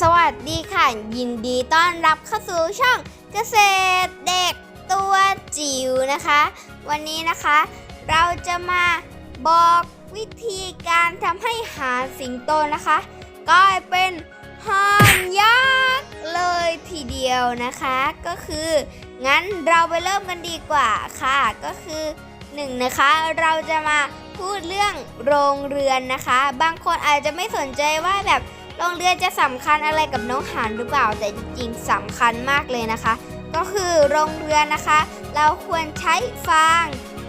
สวัสดีค่ะ ยินดีต้อนรับเข้าสู่ช่องเกษตรเด็กตัวจิ๋วนะคะ วันนี้นะคะ เราจะมาบอกวิธีการทำให้หาสิงโตนะคะกลายเป็นห่านยักษ์เลยทีเดียวนะคะ ก็คือ งั้นเราไปเริ่มกันดีกว่าค่ะ ก็คือหนึ่งนะคะเราจะมาพูดเรื่องโรงเรือนนะคะ บางคนอาจจะไม่สนใจว่าแบบ โรงเรือนจะสำคัญอะไรกับน้องหานหรือเปล่า แต่จริงๆสำคัญมากเลยนะคะ ก็คือโรงเรือนนะคะ เราควรใช้ฟาง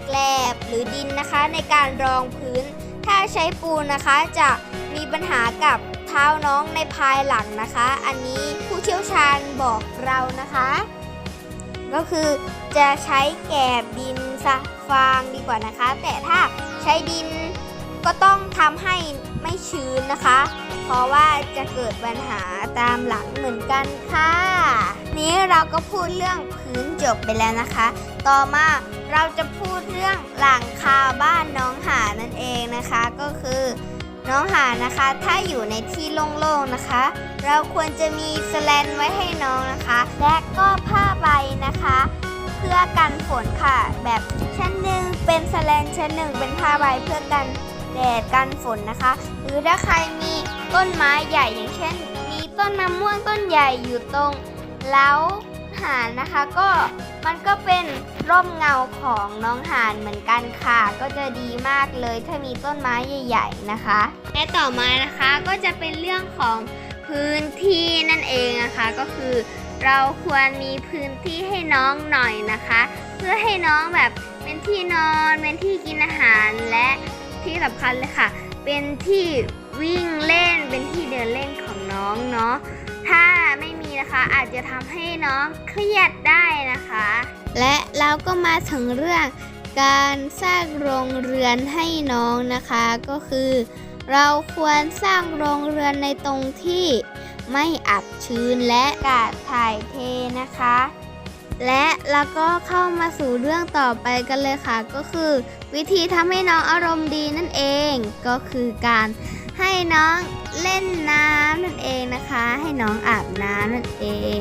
แกลบหรือดินนะคะ ในการรองพื้น ถ้าใช้ปูนนะคะจะมีปัญหากับเท้าน้องในภายหลังนะคะ อันนี้ผู้เชี่ยวชาญบอกเรานะคะ ก็คือจะใช้แกลบดินซะฟางดีกว่านะคะ แต่ถ้าใช้ดิน ก็ต้องทำให้ไม่ชื้นนะคะ เพราะว่าจะเกิดปัญหาตามหลังเหมือนกันค่ะ นี้เราก็พูดเรื่องพื้นจบไปแล้วนะคะ ต่อมาเราจะพูดเรื่องหลังคาบ้านน้องหานั่นเองนะคะ ก็คือน้องหานะคะ ถ้าอยู่ในที่โล่งๆนะคะ เราควรจะมีสแลนไว้ให้น้องนะคะ และก็ผ้าใบนะคะ เพื่อกันฝนค่ะ แบบชั้นหนึ่งเป็นสแลนชั้นหนึ่งเป็นผ้าใบเพื่อกัน แดดกันฝนนะคะ หรือถ้าใครมีต้นไม้ใหญ่อย่างเช่น มีต้นมะม่วงต้นใหญ่อยู่ตรงเล้าหานนะคะ ก็มันก็เป็นร่มเงาของน้องหานเหมือนกันค่ะ ก็จะดีมากเลยถ้ามีต้นไม้ใหญ่ ๆนะคะ และต่อมานะคะก็จะเป็นเรื่องของพื้นที่นั่นเองนะคะก็คือ เราควรมีพื้นที่ให้น้องหน่อยนะคะ เพื่อให้น้องแบบเป็นที่นอนเป็นที่กินอาหารและ ที่สำคัญเลยค่ะ เป็นที่วิ่งเล่นเป็นที่เดินเล่นของน้องเนาะถ้าไม่มีนะคะอาจจะทำให้น้องเครียดได้นะคะ และเราก็มาถึงเรื่องการสร้างโรงเรือนให้น้องนะคะ ก็คือ เราควรสร้างโรงเรือนในตรงที่ไม่อับชื้นและอากาศถ่ายเทนะคะ และแล้วก็เข้ามาสู่เรื่องต่อไปกันเลยค่ะ ก็คือ วิธีทำให้น้องอารมณ์ดีนั่นเองก็คือการให้น้องเล่นน้ำนั่นเองนะคะ ให้น้องอาบน้ำนั่นเอง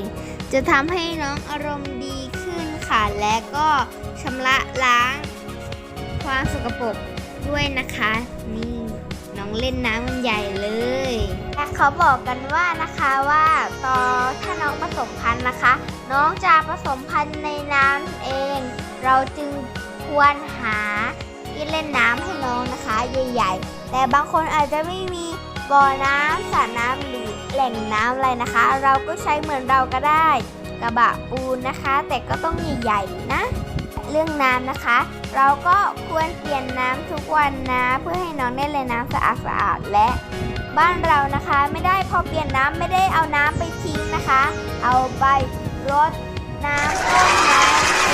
จะทำให้น้องอารมณ์ดีขึ้นค่ะและก็ชำระล้าง ความสกปรกด้วยนะคะนี่ เล่นน้ำมันใหญ่เลยและเขาบอกกันว่านะคะว่าตอนถ้าน้องผสมพันธุ์นะคะ น้องจะผสมพันธุ์ในน้ำเอง เราจึงควรหาที่เล่นน้ำให้น้องนะคะใหญ่ ๆ แต่บางคนอาจจะไม่มีบ่อน้ำสระน้ำหรือแหล่งน้ำอะไรนะคะ เราก็ใช้เหมือนเราก็ได้ กระบะปูนนะคะ แต่ก็ต้องใหญ่ๆนะ เรื่องน้ำนะคะ เราก็ควรเปลี่ยนน้ำทุกวันนะ เพื่อให้น้องได้เลยน้ำสะอาดๆและบ้านเรานะคะ ไม่ได้พอเปลี่ยนน้ำไม่ได้เอาน้ำไปทิ้งนะคะ เอาไปรดน้ำต้นไม้เอ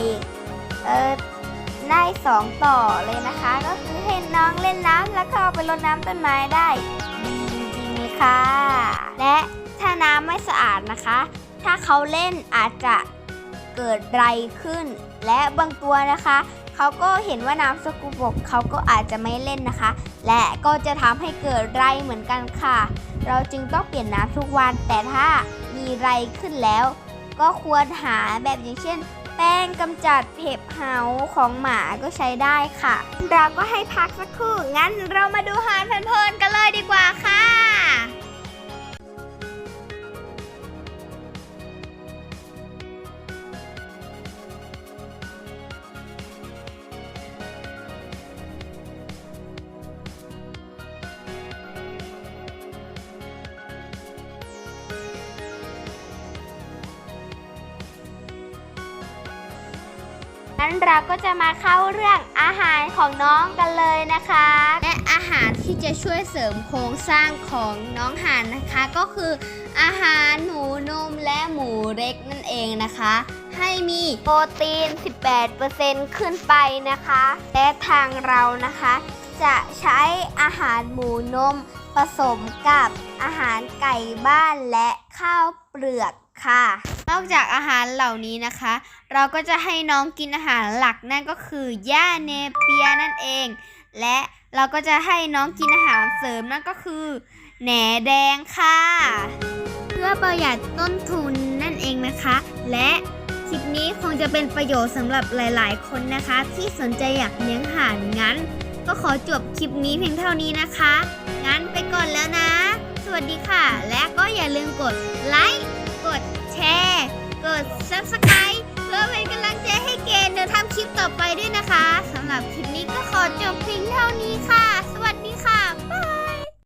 งเออได้สองต่อเลยนะคะ ก็คือให้น้องเล่นน้ำแล้วก็เอาไปรดน้ำต้นไม้ได้ดีจริงเลยค่ะ และถ้าน้ำไม่สะอาดนะคะ ถ้าเขาเล่นอาจจะ เกิดไรขึ้น และบางตัวนะคะ เขาก็เห็นว่าน้ำสกปรกเขาก็อาจจะไม่เล่นนะคะ และก็จะทำให้เกิดไรเหมือนกันค่ะ เราจึงต้องเปลี่ยนน้ำทุกวัน แต่ถ้ามีไรขึ้นแล้ว ก็ควรหาแบบอย่างเช่น แป้งกำจัดเห็บเหาของหมาก็ใช้ได้ค่ะ เราก็ให้พักสักครู่ งั้นเรามาดูหานเพลินๆกันเลยดีกว่าค่ะ งั้นเราก็จะมาเข้าเรื่องอาหารของน้องกันเลยนะคะ และอาหารที่จะช่วยเสริมโครงสร้างของน้องห่านนะคะ ก็คือ อาหารหมูนมและหมูเล็กนั่นเองนะคะ ให้มีโปรตีน 18%ขึ้นไปนะคะ และทางเรานะคะ จะใช้อาหารหมูนมผสมกับอาหารไก่บ้านและข้าวเปลือกค่ะ นอกจากอาหารเหล่านี้นะคะ เราก็จะให้น้องกินอาหารหลักนั่นก็คือหญ้าเนเปียนั่นเอง และเราก็จะให้น้องกินอาหารเสริมนั่นก็คือแหนแดงค่ะ เพื่อประหยัดต้นทุนนั่นเองนะคะ และคลิปนี้คงจะเป็นประโยชน์สำหรับหลาย ๆ คนนะคะ ที่สนใจอยากเลี้ยงห่านงั้น ก็ขอจบคลิปนี้เพียงเท่านี้นะคะ งั้นไปก่อนแล้วนะ สวัสดีค่ะ และก็อย่าลืมกดไลค์กด ชร์ กด subscribe เพื่อเป็นกำลังใจให้เกณฑ์เดินทำคลิปต่อไปด้วยนะคะสำหรับคลิปนี้ก็ขอจบเพียงเท่านี้ค่ะ สวัสดีค่ะบ๊าย